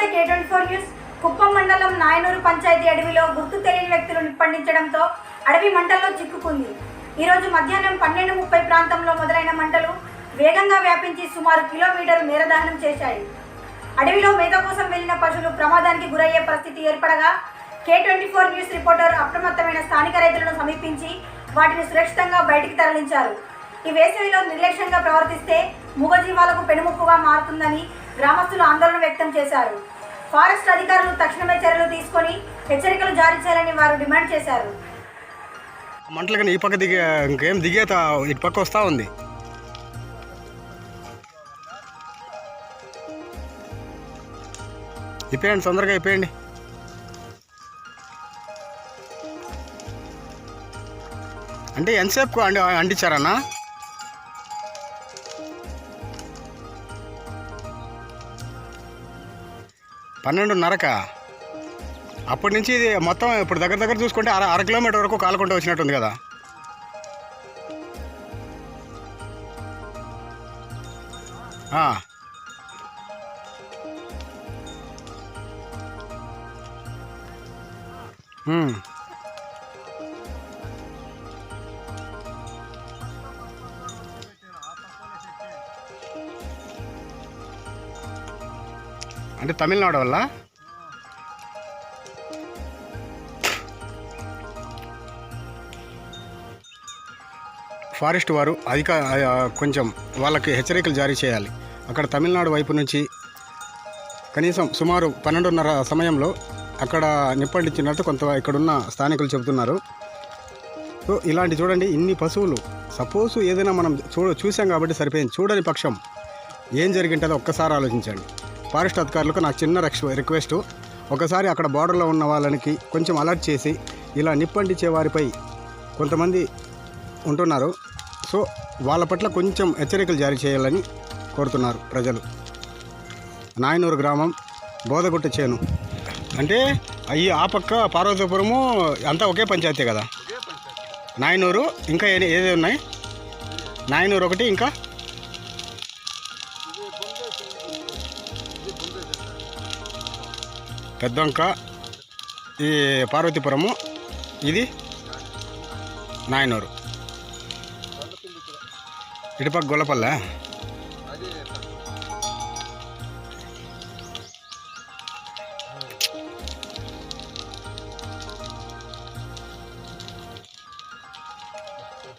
నమస్తే K twenty four news. Kuppam మండలం నాయనూరు పంచాయతీ అడవిలో గుర్తు తెలియని వ్యక్తులు నిప్పండించడంతో అడవి మంటల్లో చిక్కుకుంది. ఈరోజు మధ్యాహ్నం పన్నెండు ముప్పై ప్రాంతంలో మొదలైన మంటలు వేగంగా వ్యాపించి సుమారు కిలోమీటరు మేరదహనం చేశాయి. అడవిలో మేత కోసం వెళ్ళిన పశువులు ప్రమాదానికి గురయ్యే పరిస్థితి ఏర్పడగా K twenty four news reporter అప్రమత్తమైన స్థానిక రైతులను సమీపించి వాటిని సురక్షితంగా బయటికి తరలించారు. ఈ వేసవిలో నిర్లక్ష్యంగా ప్రవర్తిస్తే మూగజీవాలకు పెనుముప్పుగా మారుతుందని గ్రామస్తులు ఆందోళన వ్యక్తం చేశారు. ఫారెస్ట్ అధికారులు తక్షణమే చర్యలు తీసుకొని హెచ్చరికలు జారీ చేయాలని వారు డిమాండ్ చేశారు. మంటలు కానీ ఈ పక్క దిగే ఇంకేం దిగేత ఇటు పక్క వస్తూ ఉంది. ఇప్పేయండి తొందరగా ఇప్పేయండి. అంటే ఎంతసేపు అండి అంటించారన్నా? పన్నెండున్నరక? అప్పటి నుంచి ఇది మొత్తం ఇప్పుడు దగ్గర దగ్గర చూసుకుంటే అర అర కిలోమీటర్ వరకు కాలకుండా వచ్చినట్టుంది కదా. Hmm. అంటే తమిళనాడు వల్ల? ఫారెస్ట్ వారు అధిక కొంచెం వాళ్ళకి హెచ్చరికలు జారీ చేయాలి. అక్కడ తమిళనాడు వైపు నుంచి కనీసం సుమారు పన్నెండున్నర సమయంలో అక్కడ నిప్పండించినట్టు కొంత ఇక్కడున్న స్థానికులు చెబుతున్నారు. సో ఇలాంటి చూడండి ఇన్ని పశువులు. సపోజ్ ఏదైనా మనం చూ చూసాం కాబట్టి సరిపోయింది. చూడని పక్షం ఏం జరిగింటుందో ఒక్కసారి ఆలోచించండి. ఫారెస్ట్ అధికారులకు నా చిన్న రిక్వెస్ట్. ఒకసారి అక్కడ బార్డర్లో ఉన్న వాళ్ళకి కొంచెం అలర్ట్ చేసి ఇలా నిప్పంటించే వారిపై కొంతమంది ఉంటున్నారు. సో వాళ్ళ పట్ల కొంచెం హెచ్చరికలు జారీ చేయాలని కోరుతున్నారు ప్రజలు. నాయనూరు గ్రామం బోధగుట్ట చేను. అంటే అయ్యి ఆ పక్క పార్వతీపురము అంతా ఒకే పంచాయతీ కదా? నాయనూరు ఇంకా ఏది ఉన్నాయి? నాయనూరు ఒకటి ఇంకా? పెద్దంక ఈ పార్వతీపురము ఇది నాయనూరు. ఇటుపక్క గొల్లపల్లె.